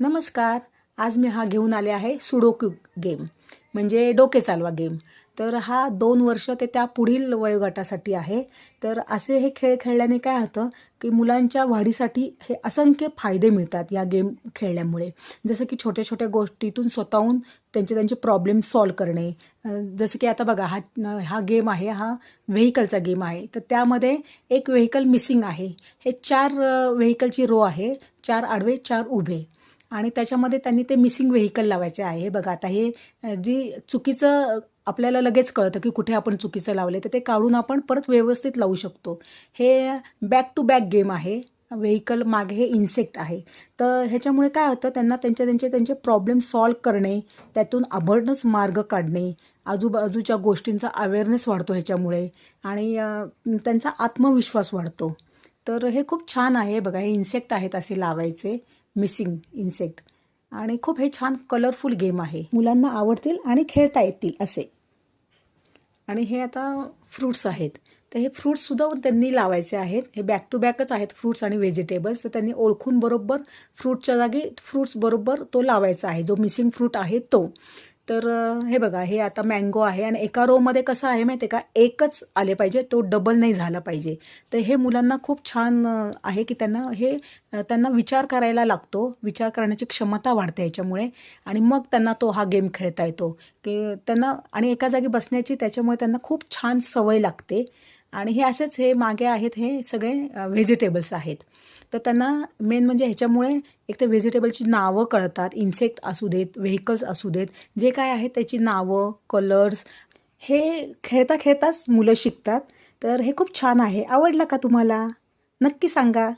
नमस्कार. आज मी हा घेऊन आले आहे सुडोकू गेम म्हणजे डोके चालवा गेम. तर हा दोन वर्ष ते त्या पुढील वयोगटासाठी आहे. तर असे हे खेळ खेळल्याने काय होतं की मुलांच्या वाढीसाठी हे असंख्य फायदे मिळतात या गेम खेळल्यामुळे. जसं की छोट्या छोट्या गोष्टीतून स्वतःहून त्यांचे त्यांचे प्रॉब्लेम सॉल्व करणे. जसं की आता बघा हा हा गेम आहे हा व्हेकलचा गेम आहे. तर त्यामध्ये एक व्हेकल मिसिंग आहे. हे चार व्हेकलची रो आहे. चार आडवे चार उभे. आणि त्याच्यामध्ये त्यांनी ते मिसिंग व्हेकल लावायचे आहे. हे बघा आता हे जी चुकीचं आपल्याला लगेच कळतं की कुठे आपण चुकीचं लावले तर ते काढून आपण परत व्यवस्थित लावू शकतो. हे बॅक टू बॅक गेम आहे. व्हेकल मागे हे इन्सेक्ट आहे. तर ह्याच्यामुळे काय होतं त्यांना त्यांचे त्यांचे त्यांचे प्रॉब्लेम सॉल्व करणे त्यातून अभरणच मार्ग काढणे आजूबाजूच्या गोष्टींचा अवेअरनेस वाढतो ह्याच्यामुळे. आणि त्यांचा आत्मविश्वास वाढतो. तर हे खूप छान आहे बघा हे इन्सेक्ट आहेत असे लावायचे मिसिंग इन्सेक्ट आणि खूप हे छान कलरफुल गेम आहे. मुलांना आवडतील आणि खेळता येतील असे. आणि हे आता फ्रूट्स आहेत. तर हे फ्रूट्ससुद्धा त्यांनी लावायचे आहेत. हे बॅक टू बॅकच आहेत फ्रूट्स आणि व्हेजिटेबल्स तर त्यांनी ओळखून बरोबर फ्रूटच्या जागी फ्रूट्स बरोबर तो लावायचा आहे. जो मिसिंग फ्रूट आहे तो. तर हे बघा हे आता मँगो आहे आणि एका रोमध्ये कसं आहे माहिती आहे का? एकच आले पाहिजे तो डबल नाही झाला पाहिजे. तर हे मुलांना खूप छान आहे की त्यांना हे त्यांना विचार करायला लागतो. विचार करण्याची क्षमता वाढते याच्यामुळे. आणि मग त्यांना तो हा गेम खेळता येतो. की त्यांना आणि एका जागी बसण्याची त्याच्यामुळे त्यांना खूप छान सवय लागते. आणि हे असेच हे मागे आहेत हे सगळे व्हेजिटेबल्स आहेत. तर त्यांना मेन म्हणजे ह्याच्यामुळे एक तर व्हेजिटेबलची नावं कळतात इन्सेक्ट असू देत व्हेकल्स असू देत जे काय आहे त्याची नावं कलर्स हे खेळता खेळताच मुलं शिकतात. तर हे खूप छान आहे. आवडलं का तुम्हाला? नक्की सांगा.